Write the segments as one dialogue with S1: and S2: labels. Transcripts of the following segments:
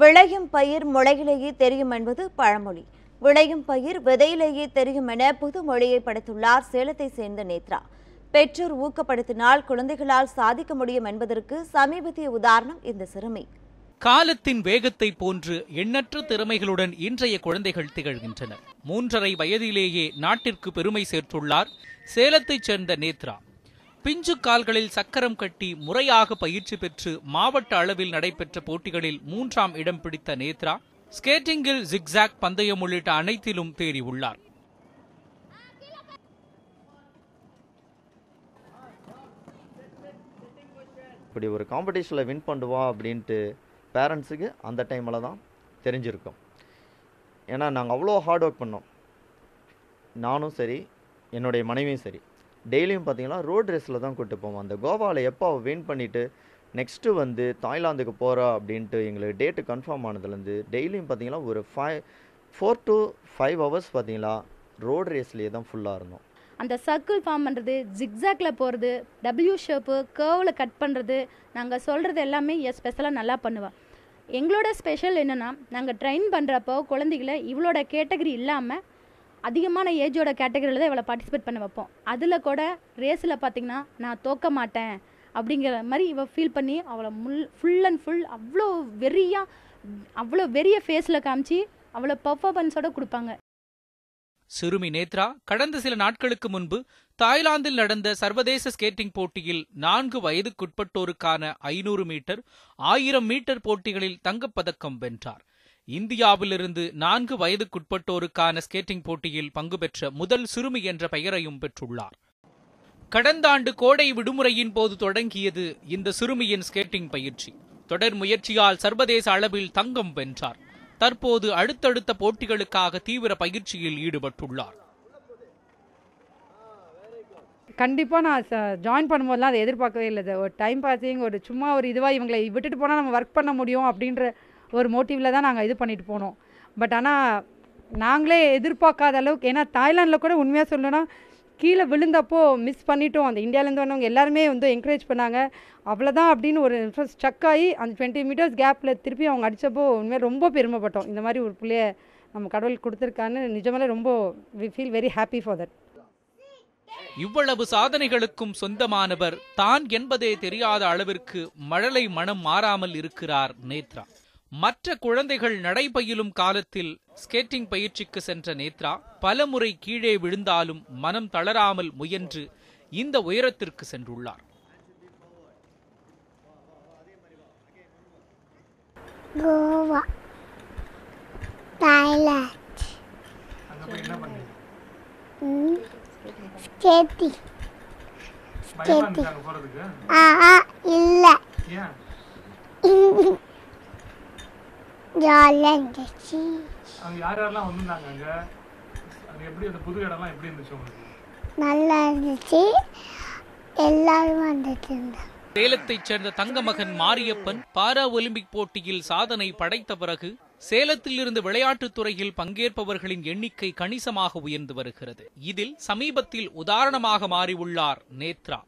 S1: விளையும் பயிர் முளையிலேயே தெரியும் என்பது பழமொழி. விளையும் பயிர் விதையிலேயே தெரியும் என புது மொழியை படைத்துள்ளார் சேலத்தை சேர்ந்த நேத்ரா. பெற்றோர் ஊக்கப்படுத்தினால் குழந்தைகளால் சாதிக்க முடியும் என்பதற்கு சமீபத்திய உதாரணம் இந்த சிறுமி.
S2: காலத்தின் வேகத்தை போன்று எண்ணற்ற திறமைகளுடன் இன்றைய குழந்தைகள் திகழ்கின்றனர். மூன்றரை வயதிலேயே நாட்டிற்கு பெருமை சேர்த்துள்ளார் சேலத்தைச் சேர்ந்த நேத்ரா. பிஞ்சு கால்களில் சக்கரம் கட்டி முறையாக பயிற்சி பெற்று மாவட்ட அளவில் நடைபெற்ற போட்டிகளில் மூன்றாம் இடம் பிடித்த நேத்ரா ஸ்கேட்டிங்கில் ஜிக்ஸாக் பந்தயம் உள்ளிட்ட அனைத்திலும் தேறியுள்ளார்.
S3: இப்படி ஒரு காம்படிஷனில் வின் பண்ணுவா அப்படின்ட்டு பேரண்ட்ஸுக்கு அந்த டைமில் தான் தெரிஞ்சிருக்கோம். ஏன்னா நாங்கள் அவ்வளோ ஹார்ட் ஒர்க் பண்ணோம். நானும் சரி என்னுடைய மனைவியும் சரி. டெய்லியும் பார்த்தீங்கன்னா ரோட் ரேஸில் தான் கூப்பிட்டு போவோம். அந்த கோவாவில் எப்போ அவள் வின் பண்ணிவிட்டு நெக்ஸ்ட்டு வந்து தாய்லாந்துக்கு போகிறா அப்படின்ட்டு எங்களுக்கு டேட்டு கன்ஃபார்ம் ஆனதுலேருந்து டெய்லியும் பார்த்தீங்கன்னா ஒரு five four to five hours பார்த்தீங்களா? ரோடு ரேஸ்லேயே தான் ஃபுல்லாக இருந்தோம்.
S4: அந்த சர்க்கிள் ஃபார்ம் பண்ணுறது ஜிக்ஸாக்ல போகிறது டபிள்யூ ஷேப்பு கேர்வில் கட் பண்ணுறது நாங்கள் சொல்கிறது எல்லாமே ஸ்பெஷலாக நல்லா பண்ணுவாள் எங்களோட ஸ்பெஷல் என்னென்னா நாங்கள் ட்ரெயின் பண்ணுறப்போ குழந்தைகளை இவளோட கேட்டகரி இல்லாமல் அதிகமான ஏஜோட கேட்டகரியில் தான் இவளை பார்ட்டிசிபேட் பண்ண வைப்போம். அதில் கூட ரேஸில் பார்த்தீங்கன்னா நான் தோக்க மாட்டேன் அப்படிங்கிற மாதிரி இவள் ஃபீல் பண்ணி அவளை முல் ஃபுல் அண்ட் ஃபுல் அவ்வளோ வெறியாக அவ்வளோ வெறிய ஃபேஸில் காமிச்சு அவ்வளோ பர்ஃபார்மன்ஸோட கொடுப்பாங்க.
S2: சிறுமி நேத்ரா கடந்த சில நாட்களுக்கு முன்பு தாய்லாந்தில் நடந்த சர்வதேச ஸ்கேட்டிங் போட்டியில் நான்கு வயதுக்குட்பட்டோருக்கான ஐநூறு மீட்டர் ஆயிரம் மீட்டர் போட்டிகளில் தங்கப்பதக்கம் வென்றார். இந்தியாவிலிருந்து நான்கு வயதுக்குட்பட்டோருக்கான ஸ்கேட்டிங் போட்டியில் பங்கு பெற்ற முதல் சிறுமி என்ற பெயரையும் பெற்றுள்ளார். கடந்த ஆண்டு கோடை விடுமுறையின் போது தொடங்கியது இந்த சிறுமியின் ஸ்கேட்டிங் பயிற்சி. தொடர் முயற்சியால் சர்வதேச அளவில் தங்கம் வென்றார். தற்போது அடுத்தடுத்த போட்டிகளுக்காக தீவிர பயிற்சியில் ஈடுபட்டுள்ளார்.
S5: கண்டிப்பாக நான் ஜாயின் பண்ணும்போதெல்லாம் அதை எதிர்பார்க்கவே இல்லை. ஒரு டைம் பாஸிங் ஒரு சும்மா ஒரு இதுவாக இவங்களை விட்டுட்டு போனால் நம்ம ஒர்க் பண்ண முடியும் அப்படின்ற ஒரு மோட்டிவில் தான் நாங்கள் இது பண்ணிட்டு போனோம். பட் ஆனால் நாங்களே எதிர்பார்க்காத அளவுக்கு ஏன்னா தாய்லாந்தில் கூட உண்மையாக சொல்லணும்னா கீழே விழுந்தப்போ மிஸ் பண்ணிட்டோம். அந்த இந்தியாவிலேருந்து வந்தவங்க எல்லாருமே வந்து என்கரேஜ் பண்ணாங்க. அவ்வளோதான் அப்படின்னு ஒரு ஸ்டக் ஆகி அந்த டுவெண்ட்டி மீட்டர்ஸ் கேப்பில் திருப்பி அவங்க அடித்தப்போ உண்மையாக ரொம்ப பெருமைப்பட்டோம். இந்த மாதிரி ஒரு பிள்ளைய நம்ம கடவுள் கொடுத்துருக்கான்னு நிஜமாலே ரொம்ப we feel very happy for that
S2: இவ்வளவு சாதனைகளுக்கும் சொந்தமானவர் தான் என்பதே தெரியாத அளவிற்கு மழலை மனம் மாறாமல் இருக்கிறார் நேத்ரா. மற்ற குழந்தைகள் நடைபயிலும் காலத்தில் ஸ்கேட்டிங் பயிற்சிக்கு சென்ற நேத்ரா பலமுறை கீழே விழுந்தாலும் மனம் தளராமல் முயன்று இந்த உயரத்திற்கு சென்றுள்ளார்.
S6: கோவா தாய்லாந்து. Skating skating. ஆ இல்லை. ஜாலியாக இருந்துச்சு.
S7: அங்க யார் யாரெல்லாம் வந்திருந்தாங்க அங்க? அங்க எப்படி அந்த புது இடம்லாம் எப்படி இருந்துச்சு உங்களுக்கு?
S6: நல்லா இருந்துச்சு. எல்லாரும் வந்துட்டு இருந்தாங்க.
S2: சேலத்தைச் சேர்ந்த தங்கமகன் மாரியப்பன் பாரா ஒலிம்பிக் போட்டியில் சாதனை படைத்த பிறகு சேலத்தில் இருந்து விளையாட்டுத் துறையில் பங்கேற்பவர்களின் எண்ணிக்கை கணிசமாக உயர்ந்து வருகிறது. இதில் சமீபத்தில் உதாரணமாக மாறியுள்ளார் நேத்ரா.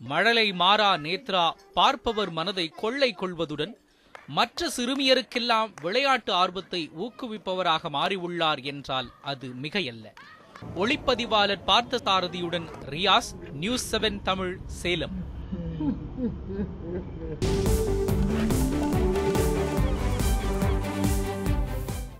S2: மழலை மாறா நேத்ரா பார்ப்பவர் மனதை கொள்ளை கொள்வதுடன் மற்ற சிறுமியருக்கெல்லாம் விளையாட்டு ஆர்வத்தை ஊக்குவிப்பவராக மாறியுள்ளார் என்றால் அது மிகையல்ல. ஒளிப்பதிவாளர் பார்த்த சாரதியுடன் ரியாஸ் நியூஸ் செவன் தமிழ் சேலம்.